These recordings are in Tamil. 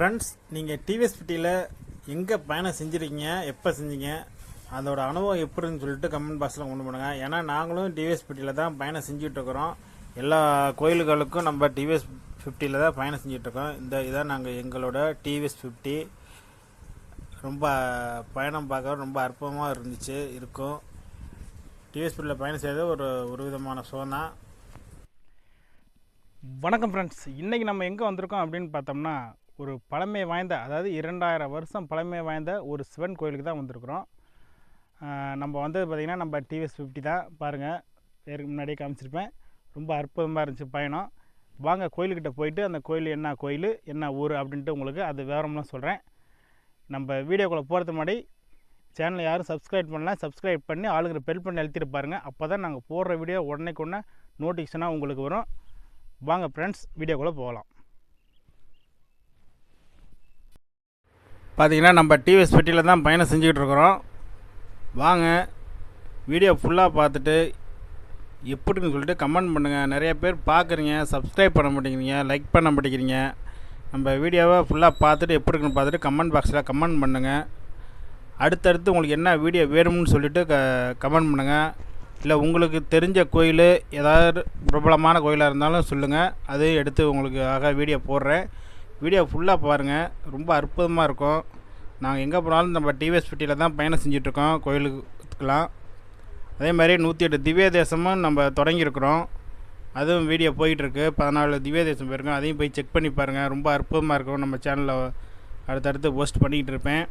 ஃப்ரெண்ட்ஸ் நீங்கள் டிவிஎஸ்பிட்டியில் எங்கே பயணம் செஞ்சுருக்கீங்க எப்போ செஞ்சீங்க அதோட அனுபவம் எப்படின்னு சொல்லிட்டு கமெண்ட் பாக்ஸில் கொண்டு பண்ணுங்கள் ஏன்னா நாங்களும் டிவிஎஸ்பிட்டியில் தான் பயணம் செஞ்சுட்டு எல்லா கோயில்களுக்கும் நம்ம டிவிஎஸ் ஃபிஃப்டியில் தான் பயணம் செஞ்சிட்ருக்கோம் இந்த இதான் நாங்கள் எங்களோட டிவிஎஸ் ஃபிஃப்டி ரொம்ப பயணம் பார்க்க ரொம்ப அற்புதமாக இருந்துச்சு இருக்கும். டிவிஎஸ் பயணம் செய்கிறது ஒரு ஒரு விதமான சுகம் தான். வணக்கம் ஃப்ரெண்ட்ஸ் இன்றைக்கி நம்ம எங்கே வந்திருக்கோம் அப்படின்னு பார்த்தோம்னா ஒரு பழமை வாய்ந்த அதாவது இரண்டாயிரம் வருஷம் பழமை வாய்ந்த ஒரு சிவன் கோயிலுக்கு தான் வந்திருக்கிறோம். நம்ம வந்தது பார்த்திங்கன்னா நம்ம டிவிஎஸ் ஃபிஃப்டி தான். பாருங்கள் பேருக்கு முன்னாடியே காமிச்சிருப்பேன். ரொம்ப அற்புதமாக இருந்துச்சு பயணம். வாங்க கோயிலுக்கிட்ட போயிட்டு அந்த கோயில் என்ன கோயில் என்ன ஊர் அப்படின்ட்டு உங்களுக்கு அது விவரம்லாம் சொல்கிறேன் நம்ம வீடியோக்குள்ளே போகிறது முன்னாடி சேனலை யாரும் சப்ஸ்கிரைப் பண்ணலாம் சப்ஸ்கிரைப் பண்ணி ஆளுங்கிற பெல் பண்ணி அழுத்திட்டு பாருங்கள் அப்போ தான் நாங்கள் போடுற வீடியோ உடனே கொண்டே நோட்டிஃபிகேஷனாக உங்களுக்கு வரும். வாங்க ஃப்ரெண்ட்ஸ் வீடியோக்குள்ளே போகலாம். பார்த்தீங்கன்னா நம்ம டிவிஎஸ் பெட்டியில் தான் பயணம் செஞ்சுக்கிட்டு இருக்கிறோம். வாங்க வீடியோ ஃபுல்லாக பார்த்துட்டு எப்படின்னு சொல்லிட்டு கமெண்ட் பண்ணுங்கள் நிறைய பேர் பார்க்குறீங்க சப்ஸ்கிரைப் பண்ண மாட்டேங்கிறீங்க லைக் பண்ண மாட்டேங்கிறீங்க. நம்ம வீடியோவை ஃபுல்லாக பார்த்துட்டு எப்படி இருக்குன்னு பார்த்துட்டு கமெண்ட் பாக்ஸில் கமெண்ட் பண்ணுங்கள் அடுத்தடுத்து உங்களுக்கு என்ன வீடியோ வேணும்னு சொல்லிட்டு க கமெண்ட் பண்ணுங்கள் இல்லை உங்களுக்கு தெரிஞ்ச கோயில் ஏதாவது பிரபலமான கோயிலாக இருந்தாலும் சொல்லுங்கள் அதையும் எடுத்து உங்களுக்கு ஆக வீடியோ போடுறேன். வீடியோ ஃபுல்லாக பாருங்கள் ரொம்ப அற்புதமாக இருக்கும். நாங்கள் எங்கே போனாலும் நம்ம டிவிஎஸ் பெட்டியில் தான் பயணம் செஞ்சிட்ருக்கோம் கோயிலுக்குலாம். அதே மாதிரி நூற்றி எட்டு திவ்ய தேசமும் நம்ம தொடங்கியிருக்கிறோம். அதுவும் வீடியோ போயிட்டுருக்கு பதினாலு திவ்ய தேசம் போயிருக்கோம். அதையும் போய் செக் பண்ணி பாருங்கள் ரொம்ப அற்புதமாக இருக்கும். நம்ம சேனலில் அடுத்தடுத்து போஸ்ட் பண்ணிக்கிட்டு இருப்பேன்.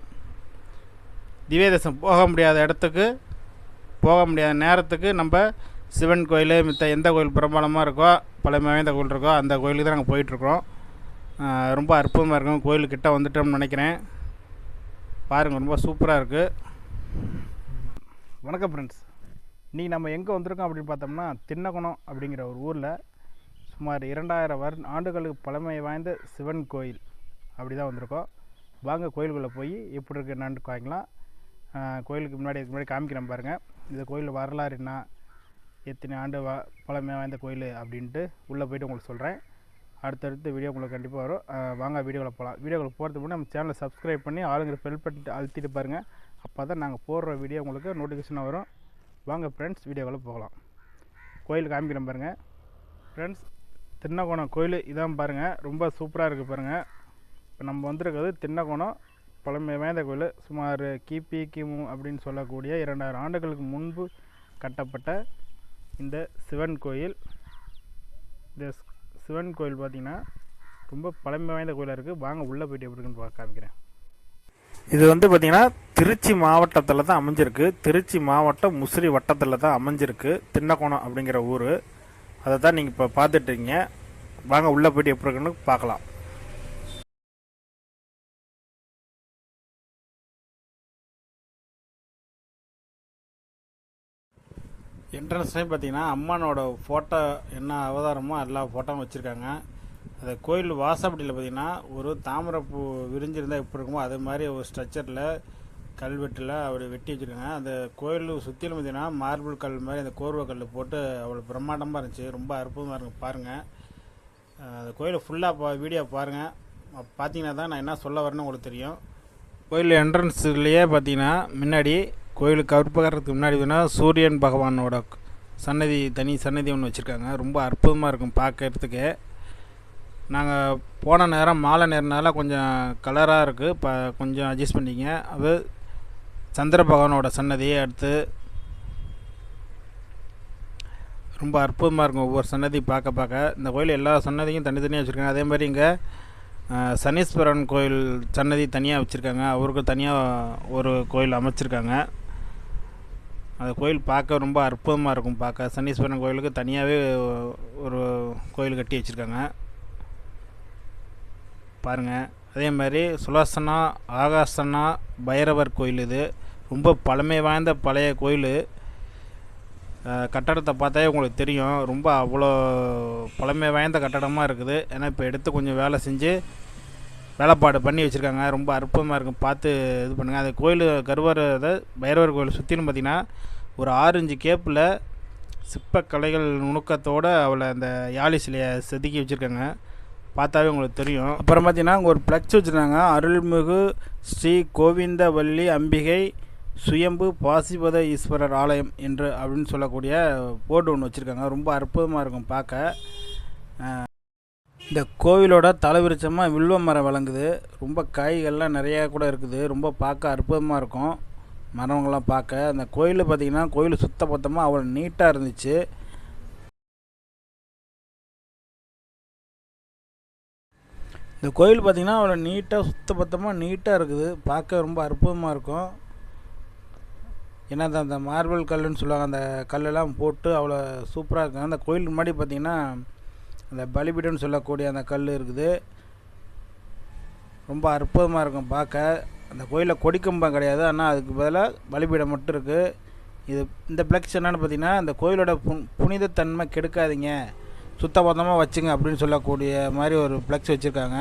திவ்ய தேசம் போக முடியாத இடத்துக்கு போக முடியாத நேரத்துக்கு நம்ம சிவன் கோயில் மித்த எந்த கோயில் பிரபலமாக இருக்கோ பழமை வாய்ந்த கோயில் இருக்கோ அந்த கோயிலுக்கு தான் நாங்கள் போயிட்டுருக்கோம் ரொம்ப அற்புதமாக இருக்கும். கோயிலுக்கிட்ட வந்துட்டோம்னு நினைக்கிறேன். பாருங்கள் ரொம்ப சூப்பராக இருக்குது வணக்கம் ஃப்ரெண்ட்ஸ் இன்றைக்கி நம்ம எங்கே வந்திருக்கோம் அப்படின்னு பார்த்தோம்னா தின்னகுணம் அப்படிங்கிற ஒரு ஊரில் சுமார் இரண்டாயிரம் வரு ஆண்டுகளுக்கு பழமை வாய்ந்த சிவன் கோயில் அப்படி தான் வந்திருக்கோம். வாங்க கோயிலுக்குள்ளே போய் எப்படி இருக்கு என்னான்னு காய்க்கலாம் கோயிலுக்கு முன்னாடி இதுக்கு முன்னாடி காமிக்கிறேன் பாருங்கள் இந்த கோயில் வரலாறு என்ன எத்தனை ஆண்டு வா பழமை வாய்ந்த கோயில் அப்படின்ட்டு உள்ளே போய்ட்டு உங்களுக்கு சொல்கிறேன் அடுத்தடுத்த வீடியோ உங்களுக்கு கண்டிப்பாக வரும். வாங்க வீடியோவில் போகலாம் வீடியோவில் போகிறதுக்கு முன்னாடி நம்ம சேனலை சப்ஸ்கிரைப் பண்ணி ஆளுங்கிற பெல் பட்டு அழுத்திட்டு பாருங்கள் அப்போ தான் நாங்கள் போடுற வீடியோ உங்களுக்கு நோட்டிஃபிகேஷனாக வரும். வாங்க ஃப்ரெண்ட்ஸ் வீடியோவில் போகலாம். கோயில் காமிக்கிறேன் பாருங்கள் ஃப்ரெண்ட்ஸ் தின்னகோணம் கோயில் இதான் பாருங்கள் ரொம்ப சூப்பராக இருக்குது பாருங்கள் இப்போ நம்ம வந்திருக்கிறது தின்னகோணம் பழமை வாய்ந்த கோயில். சுமார் கிபி கிமு அப்படின்னு சொல்லக்கூடிய இரண்டாயிரம் ஆண்டுகளுக்கு முன்பு கட்டப்பட்ட இந்த சிவன் கோயில். இந்த சிவன் கோயில் பார்த்திங்கன்னா ரொம்ப பழமை வாய்ந்த கோயிலாக இருக்குது வாங்க உள்ளே போயிட்டு எப்படி இருக்குன்னு பார்க்க காமிக்கிறேன். இது வந்து பார்த்திங்கன்னா திருச்சி மாவட்டத்தில் தான் அமைஞ்சிருக்கு. திருச்சி மாவட்டம் முசிறி வட்டத்தில் தான் அமைஞ்சிருக்கு. தின்னக்கோணம் அப்படிங்கிற ஊர். அதை தான் நீங்கள் இப்போ பார்த்துட்ருக்கீங்க வாங்க உள்ளே போயிட்டு எப்படி இருக்குன்னு பார்க்கலாம். என்ட்ரன்ஸ்லேயும் பார்த்தீங்கன்னா அம்மானோட ஃபோட்டோ என்ன அவதாரமோ எல்லா ஃபோட்டோவும் வச்சுருக்காங்க. அந்த கோயில் வாசப்படியில் பார்த்தீங்கன்னா ஒரு தாமரைப்பூ விரிஞ்சிருந்தால் எப்படி இருக்குமோ அது மாதிரி ஒரு ஸ்ட்ரக்சரில் கல்வெட்டில் அப்படி வெட்டி வச்சுருக்காங்க. அந்த கோயில் சுற்றிலும் பார்த்தீங்கன்னா மார்பிள் கல் மாதிரி அந்த கோர்வை கல் போட்டு அவ்வளோ பிரம்மாண்டமாக இருந்துச்சு. ரொம்ப அற்புதமாக இருக்கும் பாருங்கள் அந்த கோயிலை ஃபுல்லாக பா வீடியோ பாருங்கள் பார்த்தீங்கன்னா தான் நான் என்ன சொல்ல வரேன்னு உங்களுக்கு தெரியும். கோயில் என்ட்ரன்ஸ்லேயே பார்த்தீங்கன்னா முன்னாடி கோயிலுக்கு கற்பகரத்துக்கு முன்னாடி வேணால் சூரியன் பகவானோட சன்னதி தனி சன்னதி ஒன்று வச்சுருக்காங்க. ரொம்ப அற்புதமாக இருக்கும் பார்க்கறதுக்கு. நாங்கள் போன நேரம் மாலை நேரனால கொஞ்சம் கலராக இருக்குது இப்போ கொஞ்சம் அட்ஜஸ்ட் பண்ணிங்க அது சந்திர பகவானோட சன்னதியை அடுத்து ரொம்ப அற்புதமாக இருக்கும் ஒவ்வொரு சன்னதி பார்க்க பார்க்க. இந்த கோயில் எல்லா சன்னதியும் தனித்தனியாக வச்சுருக்காங்க. அதே மாதிரி இங்கே சனீஸ்வரன் கோயில் சன்னதி தனியாக வச்சுருக்காங்க. அவருக்கு தனியாக ஒரு கோயில் அமைச்சிருக்காங்க. அந்த கோயில் பார்க்க ரொம்ப அற்புதமாக இருக்கும். பார்க்க சனீஸ்வரன் கோயிலுக்கு தனியாகவே ஒரு கோயில் கட்டி வச்சுருக்காங்க. பாருங்கள் அதே மாதிரி சுலாசனா ஆகாசனா பைரவர் கோயில் இது. ரொம்ப பழமை வாய்ந்த பழைய கோயில். கட்டடத்தை பார்த்தாவே உங்களுக்கு தெரியும். ரொம்ப அவ்வளோ பழமை வாய்ந்த கட்டடமாக இருக்குது. ஏன்னா இப்போ எடுத்து கொஞ்சம் வேலை செஞ்சு வேலைப்பாடு பண்ணி வச்சுருக்காங்க. ரொம்ப அற்புதமாக இருக்கும். பார்த்து இது பண்ணுங்கள் அந்த கோயில் கருவறை பைரவர் கோயில் சுற்றிலும் பார்த்திங்கன்னா ஒரு ஆரஞ்சு கேப்பில் சிற்பக்கலைகள் நுணுக்கத்தோடு அவளை அந்த யாழி சிலையை செதுக்கி வச்சுருக்காங்க. பார்த்தாவே உங்களுக்கு தெரியும். அப்புறம் பார்த்தீங்கன்னா அங்கே ஒரு ப்ளக்ஸ் வச்சுருக்காங்க அருள்மிகு ஸ்ரீ கோவிந்தவல்லி அம்பிகை சுயம்பு பாசிபத ஈஸ்வரர் ஆலயம் என்று அப்படின்னு சொல்லக்கூடிய போர்டு ஒன்று வச்சுருக்காங்க. ரொம்ப அற்புதமாக இருக்கும் பார்க்க. இந்த கோவிலோட தலைவிருச்சமாக வில்வ மரம் வழங்குது. ரொம்ப காய்கள்லாம் நிறையா கூட இருக்குது. ரொம்ப பார்க்க அற்புதமாக இருக்கும். மரங்கள்லாம் பார்க்க. அந்த கோயில் பார்த்திங்கன்னா கோயில் சுத்த பத்தமாக அவ்வளோ நீட்டாக இருந்துச்சு. இந்த கோயில் பார்த்திங்கன்னா அவ்வளோ நீட்டாக சுத்த பத்தமாக நீட்டாக இருக்குது. பார்க்க ரொம்ப அற்புதமாக இருக்கும். ஏன்னா அந்த அந்த மார்பிள் கல்லுன்னு சொல்லுவாங்க அந்த கல்லெல்லாம் போட்டு அவ்வளோ சூப்பராக இருக்கும். அந்த கோயிலுக்கு முன்னாடி பார்த்திங்கன்னா அந்த பலிபீடம்னு சொல்லக்கூடிய அந்த கல் இருக்குது. ரொம்ப அற்புதமாக இருக்கும் பார்க்க. அந்த கோயிலில் கொடிக்கம்பம் கிடையாது. ஆனால் அதுக்கு பதிலாக பலிபீடம் மட்டும் இருக்குது இது இந்த பிளக்ஸ் என்னென்னு பார்த்தீங்கன்னா அந்த கோயிலோட புன் புனிதத்தன்மை கெடுக்காதீங்க. சுத்தபத்தமாக வச்சுங்க அப்படின்னு சொல்லக்கூடிய மாதிரி ஒரு ஃப்ளெக்ஸ் வச்சுருக்காங்க.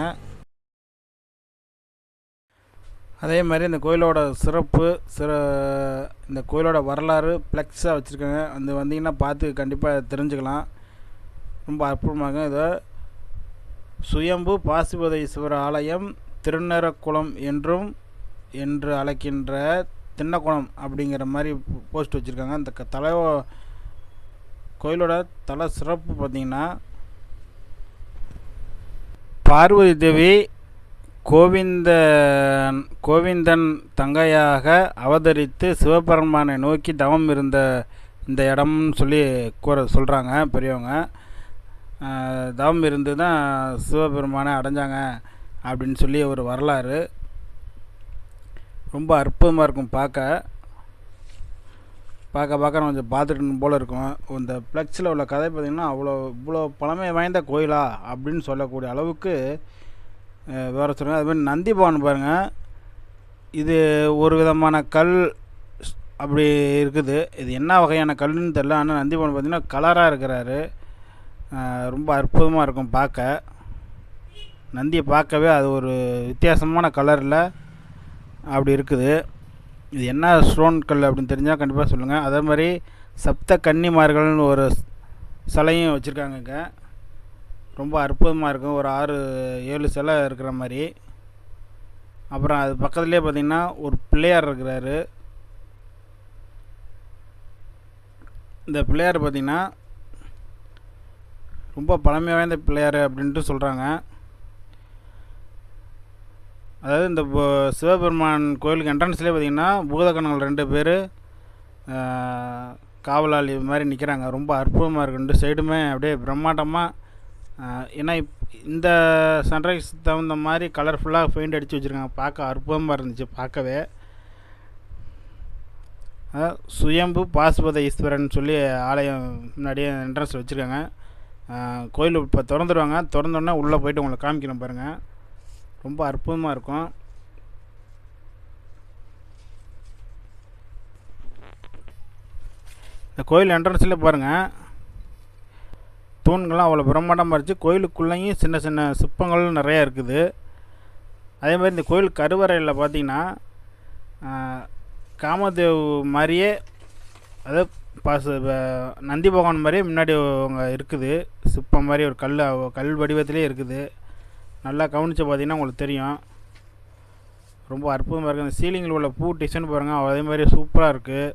அதே மாதிரி இந்த கோயிலோட சிறப்பு சிற இந்த கோயிலோட வரலாறு ஃப்ளெக்ஸாக வச்சுருக்காங்க. அந்த வந்தீங்கன்னா பார்த்து கண்டிப்பாக தெரிஞ்சுக்கலாம். ரொம்ப அற்புதமாக இதை சுயம்பு பாசிபத ஆலயம் திருநரக்குளம் என்றும் என்று அழைக்கின்ற தின்னக்குளம் அப்படிங்கிற மாதிரி போஸ்ட் வச்சுருக்காங்க. அந்த க- தலை கோயிலோட தல சிறப்பு பார்த்திங்கன்னா பார்வதி தேவி கோவிந்தன் கோவிந்தன் தங்கையாக அவதரித்து சிவபெருமானை நோக்கி தவம் இருந்த இந்த இடம்னு சொல்லி கூற சொல்கிறாங்க பெரியவங்க. தவம் இருந்து தான் சிவபெருமானை அடைஞ்சாங்க அப்படின்னு சொல்லி ஒரு வரலாறு. ரொம்ப அற்புதமாக இருக்கும் பார்க்க. பார்க்க பார்க்க நம்ம கொஞ்சம் பார்த்துட்டு போல் இருக்கும். இந்த ஃப்ளக்ஸில் உள்ள கதை பார்த்திங்கன்னா அவ்வளோ இவ்வளோ பழமை வாய்ந்த கோயிலா அப்படின்னு சொல்லக்கூடிய அளவுக்கு வேறு சொல்லுங்கள் அதுமாதிரி நந்தி பவன் பாருங்கள் இது ஒரு விதமான கல் ஸ்- அப்படி இருக்குது. இது என்ன வகையான கல்லுன்னு தெரில ஆனால் நந்தி பவன் பார்த்திங்கன்னா கலராக இருக்கிறாரு. ரொம்ப அற்புதமாக இருக்கும் பார்க்க. நந்தியை பார்க்கவே அது ஒரு வித்தியாசமான கலரில் அப்படி இருக்குது. இது என்ன ஸ்டோன் கல் அப்படின்னு தெரிஞ்சால் கண்டிப்பாக சொல்லுங்கள் அதே மாதிரி சப்த கன்னிமார்கள்னு ஒரு சிலையும் வச்சுருக்காங்க இங்கே. ரொம்ப அற்புதமாக இருக்கும். ஒரு ஆறு ஏழு சிலை இருக்கிற மாதிரி. அப்புறம் அது பக்கத்துலேயே பார்த்தீங்கன்னா ஒரு பிள்ளையார் இருக்கிறாரு. இந்த பிள்ளையார் பார்த்திங்கன்னா ரொம்ப பழமை வாய்ந்த பிள்ளையார் அப்படின்ட்டு சொல்கிறாங்க அதாவது இந்த சிவபெருமான் கோயிலுக்கு என்ட்ரன்ஸ்லேயே பார்த்திங்கன்னா பூதகணங்கள் ரெண்டு பேர் காவலாளி மாதிரி நிற்கிறாங்க ரொம்ப அற்புதமாக இருக்கு. ரெண்டு சைடுமே அப்படியே பிரம்மாண்டமாக ஏன்னா இப் இந்த சன்ரைஸ் தகுந்த மாதிரி கலர்ஃபுல்லாக பெயிண்ட் அடித்து வச்சுருக்காங்க. பார்க்க அற்புதமாக இருந்துச்சு பார்க்கவே. அதாவது சுயம்பு பாசுபத ஈஸ்வரன் சொல்லி ஆலயம் முன்னாடியே என்ட்ரன்ஸில் வச்சுருக்காங்க. கோயில் இப்போ திறந்துடுவாங்க திறந்தோடனே உள்ளே போயிட்டு உங்களை காமிக்கிறேன் பாருங்கள் ரொம்ப அற்புதமாக இருக்கும். இந்த கோயில் என்ட்ரன்ஸில் பாருங்கள் தூண்கள்லாம் அவ்வளோ பிரம்மாண்டமாக இருந்துச்சு. கோயிலுக்குள்ளேயும் சின்ன சின்ன சிற்பங்கள் நிறையா இருக்குது. அதே மாதிரி இந்த கோயில் கருவறையில் பார்த்தீங்கன்னா காமதேவ் மாதிரியே அதாவது பாச நந்தி பகவான் மாதிரியே முன்னாடி அவங்க இருக்குது. சிற்பம் மாதிரி ஒரு கல் கல் வடிவத்திலே இருக்குது. நல்லா கவனித்து பார்த்தீங்கன்னா உங்களுக்கு தெரியும். ரொம்ப அற்புதமாக இருக்குது அந்த சீலிங்கில் உள்ள பூ டிசைன் பாருங்கள் அதே மாதிரி சூப்பராக இருக்குது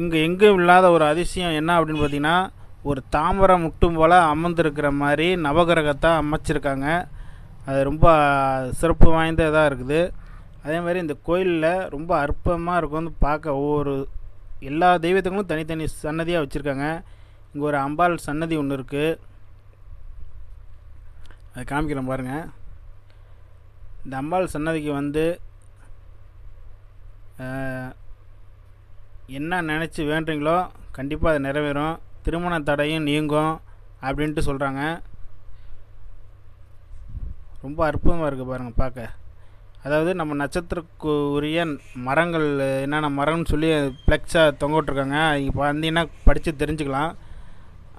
இங்கே எங்கேயும் இல்லாத ஒரு அதிசயம் என்ன அப்படின்னு பார்த்தீங்கன்னா ஒரு தாமரை முட்டும் போல் அமர்ந்திருக்கிற மாதிரி நவகிரகத்தை அமைச்சிருக்காங்க. அது ரொம்ப சிறப்பு வாய்ந்த இதாக இருக்குது. அதே மாதிரி இந்த கோயிலில் ரொம்ப அற்புதமாக இருக்கும் வந்து பார்க்க. ஒவ்வொரு எல்லா தெய்வத்துக்கும் தனித்தனி சன்னதியாக வச்சுருக்காங்க. இங்கே ஒரு அம்பாள் சன்னதி ஒன்று இருக்குது அதை காமிக்கிறேன் பாருங்கள் இந்த அம்பாள் சன்னதிக்கு வந்து என்ன நினச்சி வேண்டுறீங்களோ கண்டிப்பாக அது நிறைவேறும். திருமண தடையும் நீங்கும் அப்படின்ட்டு சொல்கிறாங்க ரொம்ப அற்புதமாக இருக்குது பாருங்கள் பார்க்க. அதாவது நம்ம நட்சத்திரக்கு உரிய மரங்கள் என்னென்ன மரம்னு சொல்லி ஃப்ளெக்ஸாக தொங்க விட்ருக்காங்க இப்போ வந்தீங்கன்னா படித்து தெரிஞ்சுக்கலாம்.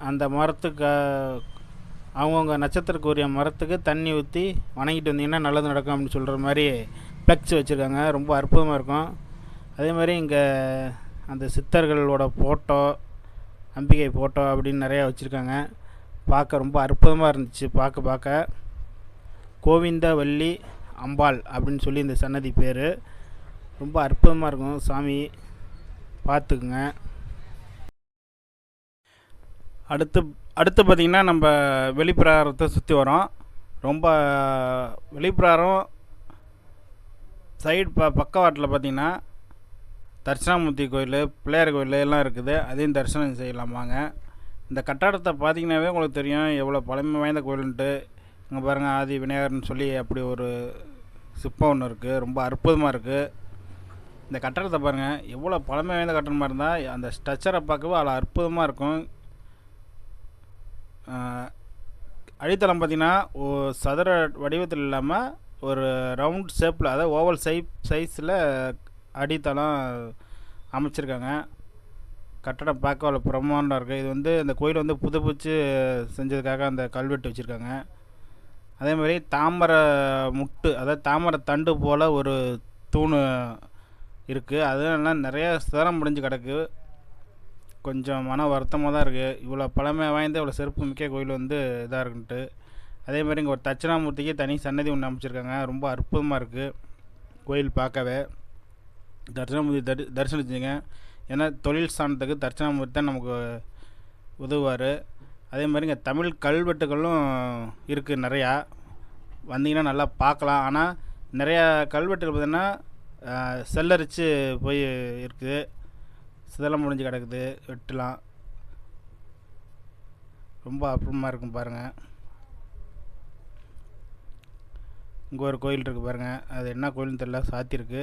அந்த மரத்துக்கு அவங்கவுங்க நட்சத்திரக்கு உரிய மரத்துக்கு தண்ணி ஊற்றி வணங்கிட்டு வந்தீங்கன்னா நல்லது நடக்கும் அப்படின்னு சொல்கிற மாதிரி ஃப்ளெக்ஸ் வச்சுருக்காங்க. ரொம்ப அற்புதமாக இருக்கும். அதே மாதிரி இங்கே அந்த சித்தர்களோட ஃபோட்டோ அம்பிகை ஃபோட்டோ அப்படின்னு நிறையா வச்சுருக்காங்க. பார்க்க ரொம்ப அற்புதமாக இருந்துச்சு. பார்க்க பார்க்க. கோவிந்தவல்லி அம்பாள் அப்படின்னு சொல்லி இந்த சன்னதி பேர். ரொம்ப அற்புதமாக இருக்கும். சாமி பார்த்துக்குங்க. அடுத்து அடுத்து பார்த்திங்கன்னா நம்ம வெளிப்பிராரத்தை சுற்றி வரோம். ரொம்ப வெளிப்பிராரம் சைடு ப பக்கவாட்டில் பார்த்திங்கன்னா தட்சிணாமூர்த்தி கோயில் பிள்ளையார் கோயில் எல்லாம் இருக்குது. அதையும் தரிசனம் செய்யலாம் வாங்க. இந்த கட்டடத்தை பார்த்தீங்கன்னாவே உங்களுக்கு தெரியும். எவ்வளோ பழமை வாய்ந்த கோயிலுன்ட்டு. இங்கே பாருங்கள் ஆதி விநாயகர்னு சொல்லி அப்படி ஒரு சிற்பம் ஒன்று இருக்குது ரொம்ப அற்புதமாக இருக்குது இந்த கட்டடத்தை பாருங்கள் எவ்வளோ பழமை வாய்ந்த கட்டடமாக இருந்தால் அந்த ஸ்ட்ரக்சரை பார்க்கவே அவ்வளோ அற்புதமாக இருக்கும். அடித்தளம் பார்த்திங்கன்னா ஓ சதுர வடிவத்தில் இல்லாமல் ஒரு ரவுண்ட் ஷேப்பில் அதாவது ஓவல் சை சைஸில் அடித்தளம் அமைச்சிருக்காங்க. கட்டடம் பார்க்க அவ்வளோ பிரம்மாண்டம் இருக்குது இது வந்து இந்த கோயில் வந்து புதுப்பிச்சு செஞ்சதுக்காக அந்த கல்வெட்டு வச்சுருக்காங்க. அதே மாதிரி தாமரை முட்டு அதாவது தாமரை தண்டு போல் ஒரு தூண் இருக்குது அதெல்லாம் நிறையா சிதறம் முடிஞ்சு கிடக்கு. கொஞ்சம் மன வருத்தமாக தான் இருக்குது இவ்வளோ பழமை வாய்ந்த இவ்வளோ சிறப்பு மிக்க கோயில் வந்து இதாக இருக்குன்ட்டு. அதே மாதிரி இங்கே ஒரு தட்சிணாமூர்த்திக்கு தனி சன்னதி ஒன்று அமைச்சிருக்காங்க. ரொம்ப அற்புதமாக இருக்குது கோயில் பார்க்கவே. தட்சிணாமூர்த்தி தரி தரிசனிச்சிங்க ஏன்னா தொழில் ஸ்தானத்துக்கு தட்சிணாமூர்த்தி தான் நமக்கு உதவுவார். அதே மாதிரி இங்கே தமிழ் கல்வெட்டுகளும் இருக்குது நிறையா. வந்தீங்கன்னா நல்லா பார்க்கலாம். ஆனால் நிறையா கல்வெட்டுகள் பார்த்திங்கன்னா செல்லரிச்சு போய் இருக்குது சிதலம் முடிஞ்சு கிடக்குது வெட்டலாம். ரொம்ப அற்புதமாக இருக்கும் பாருங்கள் இங்கே ஒரு கோயில் இருக்குது பாருங்கள் அது என்ன கோயில்னு தெரியல சாத்தியிருக்கு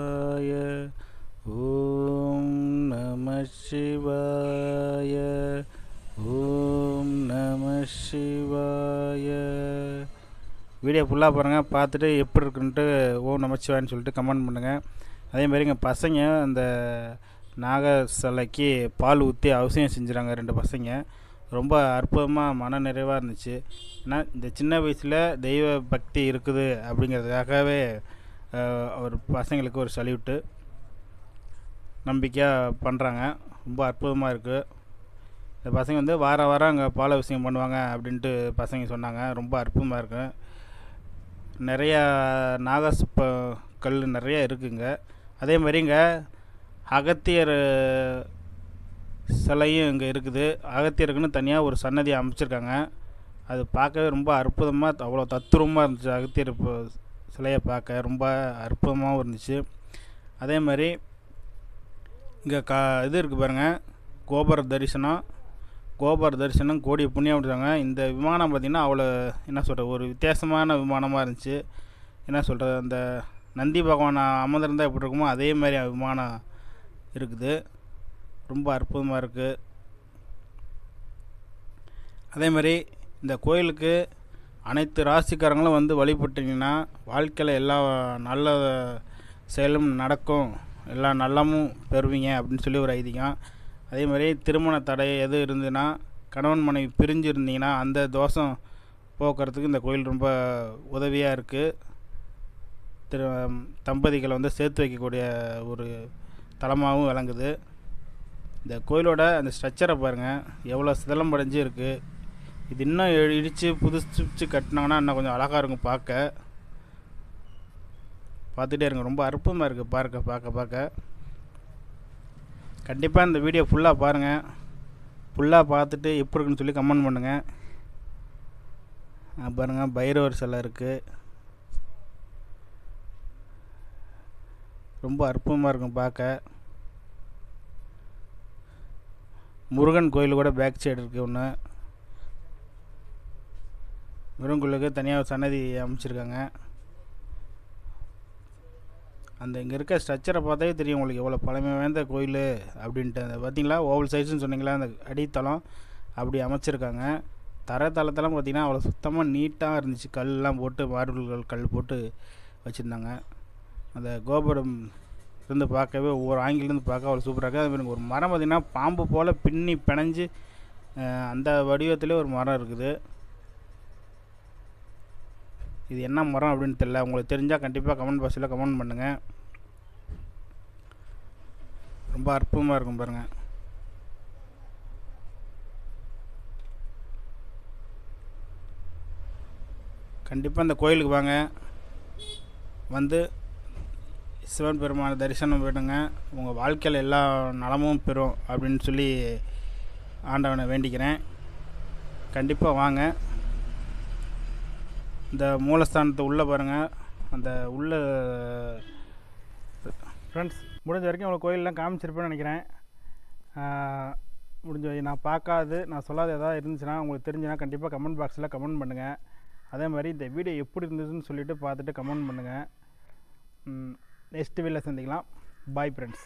வீடியோ ஃபுல்லாக பாருங்கள் பார்த்துட்டு எப்படி இருக்குன்ட்டு ஓ நமச்சிவான்னு சொல்லிட்டு கமெண்ட் பண்ணுங்கள் அதே மாதிரி எங்கள் பசங்க அந்த நாக சிலைக்கு பால் ஊற்றி அவசியம் செஞ்சுறாங்க ரெண்டு பசங்க. ரொம்ப அற்புதமாக மன நிறைவாக இருந்துச்சு. ஏன்னா இந்த சின்ன வயசில் தெய்வ பக்தி இருக்குது அப்படிங்கிறதுக்காகவே ஒரு அவர் பசங்களுக்கு ஒரு சல்யூட்டு நம்பிக்கையாக பண்ணுறாங்க ரொம்ப அற்புதமாக இருக்குது இந்த பசங்க வந்து வார வாரம் அங்கே பால் அபிஷேகம் பண்ணுவாங்க அப்படின்ட்டு பசங்க சொன்னாங்க. ரொம்ப அற்புதமாக இருக்குது நிறையா நாகசிற்ப கல் நிறையா இருக்குங்க. அதே மாதிரி இங்கே அகத்தியர் சிலையும் இங்கே இருக்குது. அகத்தியருக்குன்னு தனியாக ஒரு சன்னதி அமைச்சிருக்காங்க. அது பார்க்கவே ரொம்ப அற்புதமாக அவ்வளோ தத்துரூபமாக இருந்துச்சு அகத்தியர் இப்போ சிலையை பார்க்க. ரொம்ப அற்புதமாகவும் இருந்துச்சு. அதே மாதிரி இங்கே கா இது இருக்குது பாருங்கள் கோபுர தரிசனம். கோபுர தரிசனம் கோடி புண்ணியம் அப்படிறாங்க இந்த விமானம் பார்த்திங்கன்னா அவ்வளோ என்ன சொல்கிறது ஒரு வித்தியாசமான விமானமாக இருந்துச்சு. என்ன சொல்கிறது அந்த நந்தி பகவான் அமர்ந்திருந்தால் எப்படி இருக்குமோ அதே மாதிரி விமானம் இருக்குது. ரொம்ப அற்புதமாக இருக்குது அதே மாதிரி இந்த கோயிலுக்கு அனைத்து ராசிக்காரங்களும் வந்து வழிபட்டீங்கன்னா வாழ்க்கையில் எல்லா நல்ல செயலும் நடக்கும். எல்லா நல்லமும் பெறுவீங்க அப்படின்னு சொல்லி ஒரு ஐதீகம். அதே மாதிரி திருமண தடை எது இருந்ததுன்னா கணவன் மனைவி பிரிஞ்சு இருந்தீங்கன்னா அந்த தோஷம் போக்குறதுக்கு இந்த கோயில் ரொம்ப உதவியாக இருக்குது திரு தம்பதிகளை வந்து சேர்த்து வைக்கக்கூடிய ஒரு தலமாகவும் விளங்குது. இந்த கோயிலோட அந்த ஸ்ட்ரக்சரை பாருங்கள் எவ்வளோ சிதலம் அடைஞ்சு இருக்குது இது இன்னும் இடித்து இடிச்சு கட்டினாங்கன்னா இன்னும் கொஞ்சம் அழகாக இருக்கும் பார்க்க. பார்த்துட்டே இருங்க ரொம்ப அற்புதமாக இருக்குது பார்க்க பார்க்க பார்க்க. கண்டிப்பாக இந்த வீடியோ ஃபுல்லாக பாருங்கள் ஃபுல்லாக பார்த்துட்டு எப்படி இருக்குன்னு சொல்லி கமெண்ட் பண்ணுங்கள் அஹ் பைரவர் சிலை இருக்குது ரொம்ப அற்புதமாக இருக்கும் பார்க்க. முருகன் கோயில் கூட பேக் சைடு இருக்குது ஒன்று முருகன் கோயிலுக்கு தனியாக சன்னதி அமைச்சிருக்காங்க. அந்த இங்கே இருக்க ஸ்ட்ரக்சரை பார்த்தாவே தெரியும் உங்களுக்கு எவ்வளோ பழமை வாய்ந்த கோயில் அப்படின்ட்டு. அந்த பார்த்தீங்களா? ஓவல் சைஸ்ன்னு சொன்னீங்களா? அந்த அடித்தளம் அப்படி அமைச்சிருக்காங்க. தரத்தளத்தெல்லாம் பார்த்தீங்கன்னா அவ்வளோ சுத்தமாக நீட்டாக இருந்துச்சு. கல்லாம் போட்டு மார்பிள்கள் கல் போட்டு வச்சுருந்தாங்க. அந்த கோபுரம் இருந்து பார்க்கவே ஒவ்வொரு ஆங்கிலேருந்து பார்க்க அவ்வளோ சூப்பராக இருக்குது. அதுமாதிரி ஒரு மரம் பார்த்திங்கன்னா பாம்பு போல் பின்னி பிணைஞ்சு அந்த வடிவத்திலே ஒரு மரம் இருக்குது. இது என்ன மரம் அப்படின்னு தெரியல. உங்களுக்கு தெரிஞ்சால் கண்டிப்பாக கமெண்ட் பாக்ஸில் கமெண்ட் பண்ணுங்கள் ரொம்ப அற்புதமாக இருக்கும் பாருங்கள் கண்டிப்பாக இந்த கோயிலுக்கு வாங்க. வந்து சிவன் பெருமான தரிசனம் போயிடுங்க உங்கள் வாழ்க்கையில் எல்லா நலமும் பெறும் அப்படின்னு சொல்லி ஆண்டவனை வேண்டிக்கிறேன். கண்டிப்பாக வாங்க. இந்த மூலஸ்தானத்தை உள்ளே பாருங்கள் அந்த உள்ள ஃப்ரெண்ட்ஸ் முடிஞ்ச வரைக்கும் உங்களுக்கு கோயிலெலாம் காமிச்சிருப்பேன்னு நினைக்கிறேன். முடிஞ்ச நான் பார்க்காது நான் சொல்லாத ஏதாவது இருந்துச்சுன்னா உங்களுக்கு தெரிஞ்சுன்னா கண்டிப்பாக கமெண்ட் பாக்ஸில் கமெண்ட் பண்ணுங்கள் அதே மாதிரி இந்த வீடியோ எப்படி இருந்ததுன்னு சொல்லிவிட்டு பார்த்துட்டு கமெண்ட் பண்ணுங்கள் நெக்ஸ்ட் வீடியோவில் சந்திக்கலாம். Bye friends